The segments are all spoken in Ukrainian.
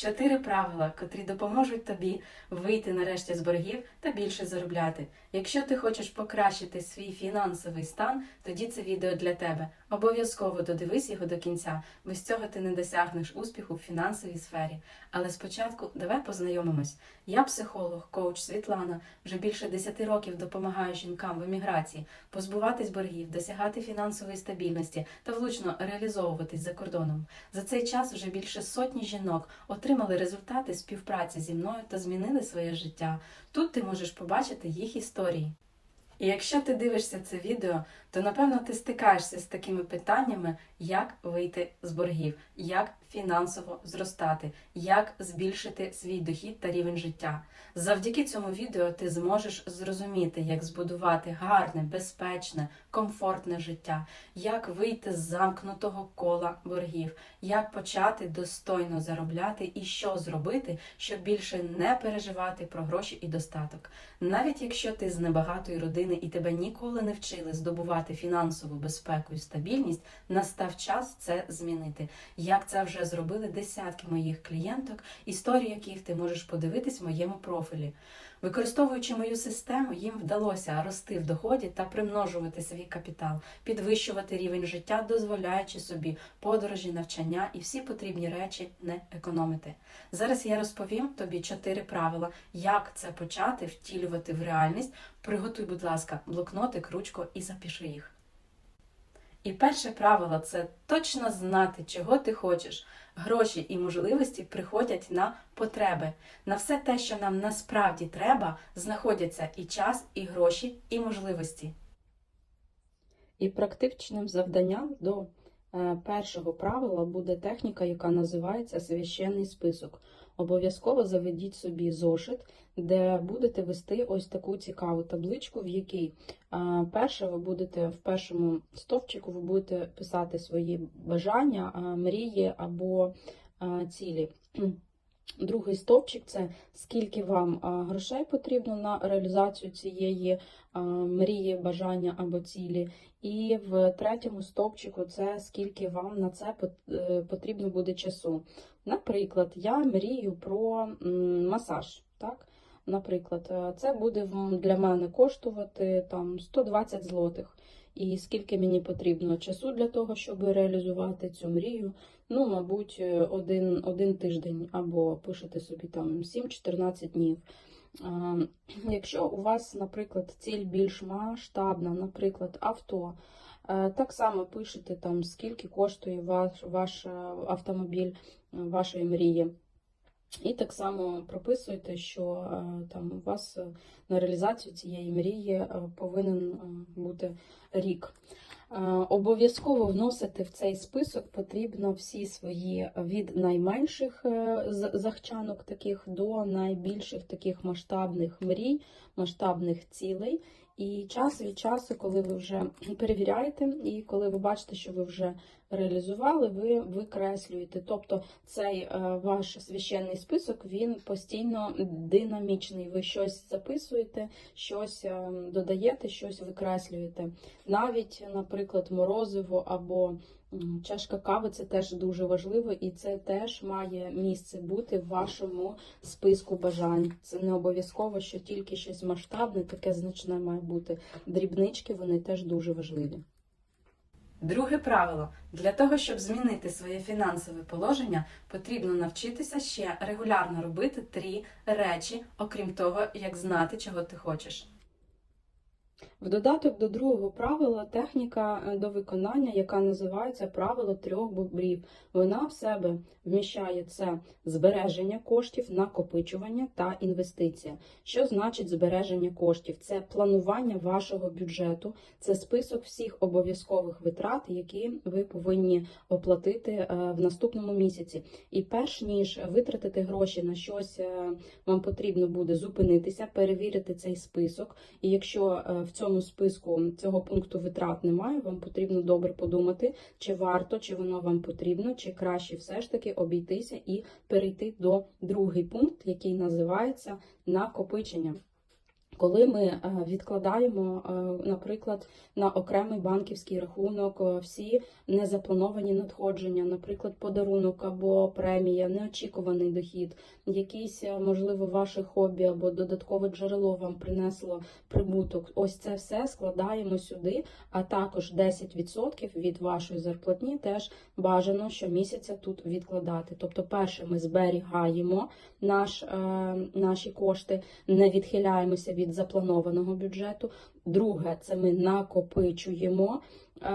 Чотири правила, котрі допоможуть тобі вийти нарешті з боргів та більше заробляти. Якщо ти хочеш покращити свій фінансовий стан, тоді це відео для тебе. Обов'язково додивись його до кінця. Без цього ти не досягнеш успіху в фінансовій сфері. Але спочатку давай познайомимось. Я психолог, коуч Світлана. Вже більше 10 років допомагаю жінкам в еміграції позбуватись боргів, досягати фінансової стабільності та влучно реалізовуватись за кордоном. За цей час вже більше сотні жінок отримали результати співпраці зі мною та змінили своє життя. Тут ти можеш побачити їх історії. І якщо ти дивишся це відео, то напевно ти стикаєшся з такими питаннями, як вийти з боргів, як фінансово зростати, як збільшити свій дохід та рівень життя. Завдяки цьому відео ти зможеш зрозуміти, як збудувати гарне, безпечне, комфортне життя, як вийти з замкнутого кола боргів, як почати достойно заробляти і що зробити, щоб більше не переживати про гроші і достаток. Навіть якщо ти з небагатої родини і тебе ніколи не вчили здобувати фінансову безпеку і стабільність, настав час це змінити. Як це вже зробили десятки моїх клієнток, історії яких ти можеш подивитись в моєму профілі. Використовуючи мою систему, їм вдалося рости в доході та примножувати свій капітал, підвищувати рівень життя, дозволяючи собі подорожі, навчання і всі потрібні речі не економити. Зараз я розповім тобі чотири правила, як це почати втілювати в реальність. Приготуй, будь ласка, блокнотик, ручку і запиши їх. І перше правило це точно знати, чого ти хочеш. Гроші і можливості приходять на потреби. На все те, що нам насправді треба, знаходяться і час, і гроші, і можливості. І практичним завданням до е, першого правила буде техніка, яка називається священний список. Обов'язково заведіть собі зошит, де будете вести ось таку цікаву табличку, в якій перше ви будете в першому стовпчику ви будете писати свої бажання, мрії або цілі. Другий стовпчик це скільки вам грошей потрібно на реалізацію цієї мрії, бажання або цілі. І в третьому стовпчику це скільки вам на це е, потрібно буде часу. Наприклад, я мрію про масаж. Так? Наприклад, е, це буде для мене коштувати там 120 злотих. І скільки мені потрібно часу для того, щоб реалізувати цю мрію? Ну, мабуть, е, один, один тиждень або пишете собі там 7-14 днів. Якщо у вас, наприклад, ціль більш масштабна, наприклад, авто, е, так само пишете там, скільки коштує ваш, ваш е, автомобіль вашої мрії. І так само прописуєте, що там у вас на реалізацію цієї мрії повинен бути рік. Е, Обов'язково вносити в цей список потрібно всі свої від найменших е, захчанок таких до найбільших таких масштабних мрій, масштабних цілей. І час від часу, коли ви вже перевіряєте, і коли ви бачите, що ви вже реалізували, ви викреслюєте. Тобто цей е, ваш священний список він постійно динамічний. Ви щось записуєте, щось е, додаєте, щось викреслюєте. Навіть, наприклад, морозиво або чашка кави це теж дуже важливо, і це теж має місце бути в вашому списку бажань. Це не обов'язково, що тільки щось масштабне, таке значне має бути. Дрібнички вони теж дуже важливі. Друге правило: для того, щоб змінити своє фінансове положення, потрібно навчитися ще регулярно робити три речі, окрім того, як знати, чого ти хочеш. В додаток до другого правила техніка е, до виконання, яка називається правило трьох бобрів. Вона в себе вміщає це збереження коштів, накопичування та інвестиція. Що значить збереження коштів? Це планування вашого бюджету, це список всіх обов'язкових витрат, які ви повинні оплатити е, в наступному місяці. І перш ніж витратити гроші на щось, е, вам потрібно буде зупинитися, перевірити цей список. І якщо е, в цьому списку цього пункту витрат немає, вам потрібно добре подумати, чи варто, чи воно вам потрібно, чи краще все ж таки обійтися і перейти до другий пункт, який називається накопичення. Коли ми е, відкладаємо, е, наприклад, на окремий банківський рахунок е, всі незаплановані надходження, наприклад, подарунок або премія, неочікуваний дохід, якийсь, е, можливо, ваше хобі або додаткове джерело вам принесло прибуток. Ось це все складаємо сюди, а також 10% від вашої зарплатні теж бажано щомісяця тут відкладати. Тобто, перше, ми зберігаємо наш, наші кошти, не відхиляємося від запланованого бюджету. Друге, це ми накопичуємо е,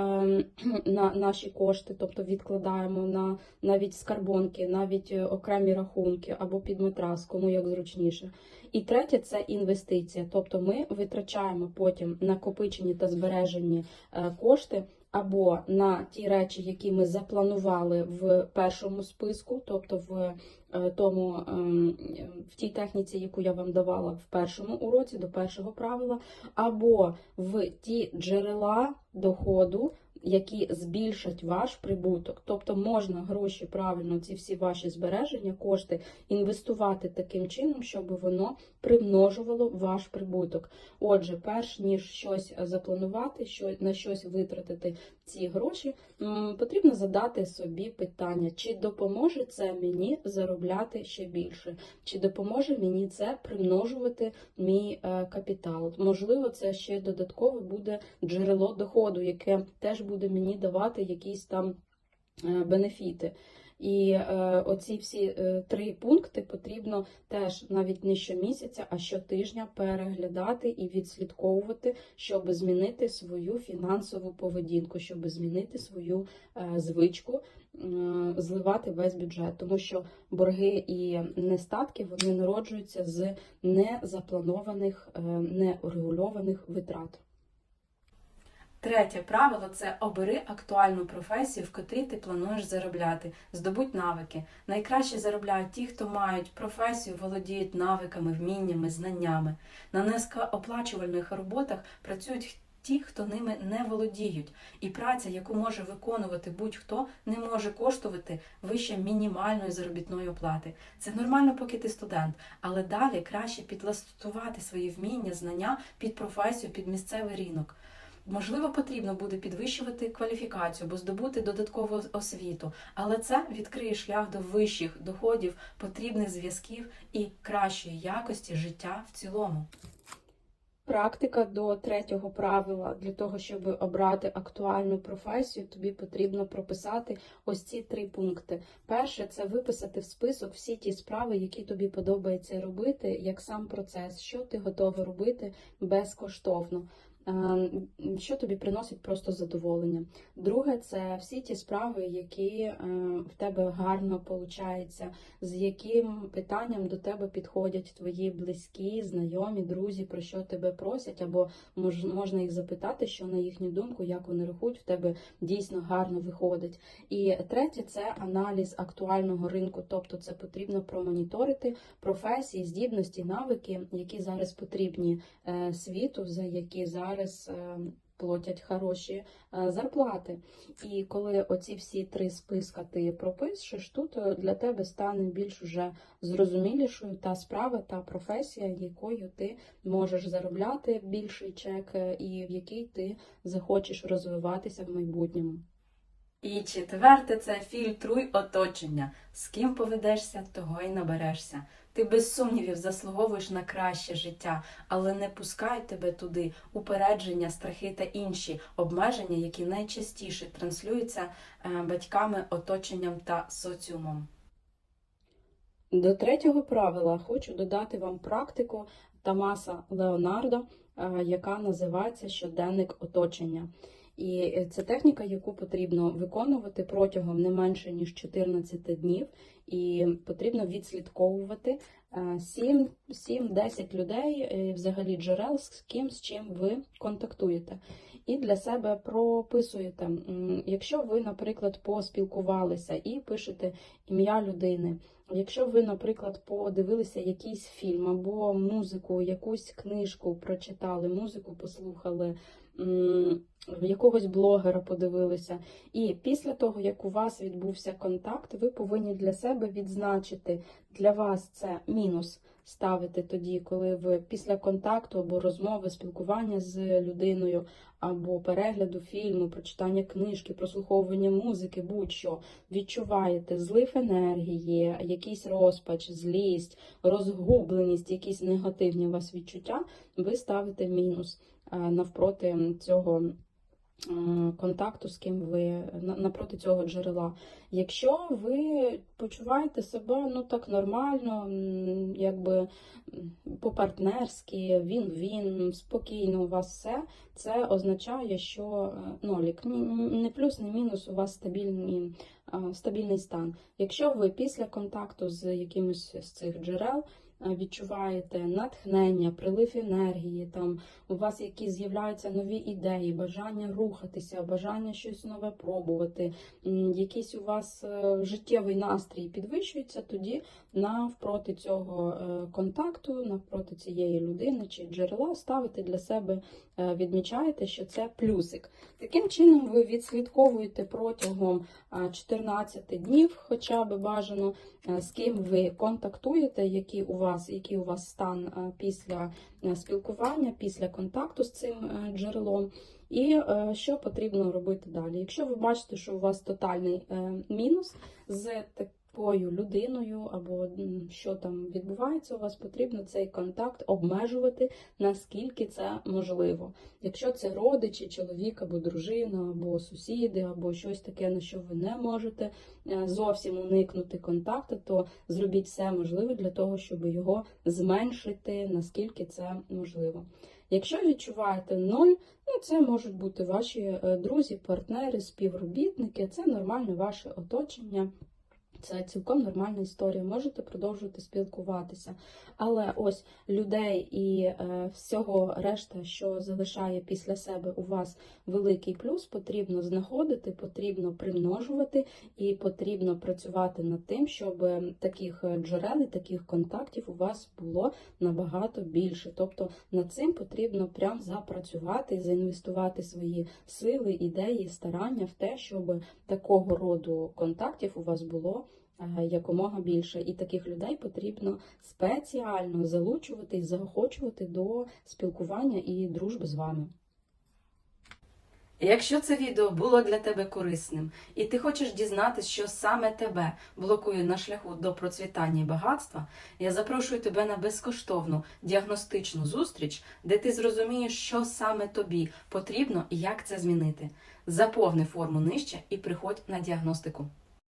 на наші кошти, тобто відкладаємо на навіть скарбонки, навіть е, окремі рахунки або під матрас, кому як зручніше. І третє це інвестиція. Тобто ми витрачаємо потім накопичені та збережені е, кошти або на ті речі, які ми запланували в першому списку, тобто в е, тому ем, в тій техніці, яку я вам давала в першому уроці до першого правила, або в ті джерела доходу, які збільшать ваш прибуток. Тобто можна гроші правильно, ці всі ваші збереження, кошти інвестувати таким чином, щоб воно примножувало ваш прибуток. Отже, перш ніж щось запланувати, що на щось витратити ці гроші, потрібно задати собі питання, чи допоможе це мені заробляти ще більше, чи допоможе мені це примножувати мій е, капітал. Можливо, це ще додатково буде джерело доходу, яке теж буде мені давати якісь там е, бенефіти. І е, оці всі е, три пункти потрібно теж навіть не щомісяця, а щотижня переглядати і відслідковувати, щоб змінити свою фінансову поведінку, щоб змінити свою е, звичку е, зливати весь бюджет, тому що борги і нестатки вони народжуються з незапланованих, е, неурегульованих витрат. Третє правило це обери актуальну професію, в котрій ти плануєш заробляти. Здобудь навики. Найкраще заробляють ті, хто мають професію, володіють навиками, вміннями, знаннями. На низькооплачувальних роботах працюють ті, хто ними не володіють. І праця, яку може виконувати будь-хто, не може коштувати вище мінімальної заробітної оплати. Це нормально, поки ти студент, але далі краще підлаштувати свої вміння, знання під професію, під місцевий ринок. Можливо, потрібно буде підвищувати кваліфікацію або здобути додаткову освіту, але це відкриє шлях до вищих доходів, потрібних зв'язків і кращої якості життя в цілому. Практика до третього правила для того, щоб обрати актуальну професію, тобі потрібно прописати ось ці три пункти. Перше це виписати в список всі ті справи, які тобі подобається робити, як сам процес, що ти готовий робити безкоштовно. Е, Що тобі приносить просто задоволення. Друге, це всі ті справи, які е, в тебе гарно получаються, з яким питанням до тебе підходять твої близькі, знайомі, друзі, про що тебе просять, або можна їх запитати, що на їхню думку, як вони рахують, в тебе дійсно гарно виходить. І третє це аналіз актуального ринку, тобто це потрібно промоніторити професії, здібності, навики, які зараз потрібні е, світу, за які зараз е, платять хороші е, зарплати. І коли оці всі три списка ти пропишеш, тут е, для тебе стане більш уже зрозумілішою та справа, та професія, якою ти можеш заробляти більший чек, і в якій ти захочеш розвиватися в майбутньому. І четверте це фільтруй оточення. З ким поведешся, того й наберешся. Ти без сумнівів заслуговуєш на краще життя, але не пускай тебе туди упередження, страхи та інші обмеження, які найчастіше транслюються е, батьками, оточенням та соціумом. До третього правила хочу додати вам практику Тамаса Леонардо, е, яка називається щоденник оточення. І це техніка, яку потрібно виконувати протягом не менше ніж 14 днів, і потрібно відслідковувати 7-10 людей, е, взагалі джерел, з ким з чим ви контактуєте. І для себе прописуєте, якщо ви, наприклад, поспілкувалися і пишете ім'я людини. Якщо ви, наприклад, подивилися якийсь фільм або музику, якусь книжку прочитали, музику послухали, якогось блогера подивилися. І після того, як у вас відбувся контакт, ви повинні для себе відзначити для вас це мінус ставити тоді, коли ви після контакту або розмови, спілкування з людиною, або перегляду фільму, прочитання книжки, прослуховування музики, будь-що відчуваєте злив енергії, якийсь розпач, злість, розгубленість, якісь негативні у вас відчуття, ви ставите мінус е, навпроти цього контакту, з ким ви напроти цього джерела. Якщо ви почуваєте себе ну так нормально, якби по-партнерськи, він-він, спокійно у вас все, це означає, що е, нолік, не плюс, не мінус, у вас стабільний, е, стабільний стан. Якщо ви після контакту з якимось з цих джерел е, відчуваєте натхнення, прилив енергії, там у вас якісь з'являються нові ідеї, бажання рухатися, бажання щось нове пробувати, якийсь у вас е, життєвий настрій підвищується, тоді навпроти цього е, контакту, навпроти цієї людини чи джерела ставите для себе, е, відмічаєте, що це плюсик. Таким чином ви відслідковуєте протягом е, 14 днів, хоча б бажано, е, з ким ви контактуєте, який у вас, який у вас стан е, після е, спілкування, після контакту з цим е, джерелом. І що потрібно робити далі? Якщо ви бачите, що у вас тотальний мінус з такою людиною, або що там відбувається, у вас потрібно цей контакт обмежувати, наскільки це можливо. Якщо це родичі, чоловік або дружина, або сусіди, або щось таке, на що ви не можете е, зовсім уникнути контакту, то зробіть все можливе для того, щоб його зменшити, наскільки це можливо. Якщо відчуваєте ноль, ну це можуть бути ваші е, друзі, партнери, співробітники, це нормальне ваше оточення. Це цілком нормальна історія. Можете продовжувати спілкуватися. Але ось людей і е, всього решта, що залишає після себе у вас великий плюс, потрібно знаходити, потрібно примножувати і потрібно працювати над тим, щоб таких е, джерел і таких контактів у вас було набагато більше. Тобто над цим потрібно прям запрацювати, заінвестувати свої сили, ідеї, старання в те, щоб такого роду контактів у вас було якомога більше. І таких людей потрібно спеціально залучувати і заохочувати до спілкування і дружби з вами. Якщо це відео було для тебе корисним, і ти хочеш дізнатися, що саме тебе блокує на шляху до процвітання і багатства, я запрошую тебе на безкоштовну діагностичну зустріч, де ти зрозумієш, що саме тобі потрібно і як це змінити. Заповни форму нижче і приходь на діагностику.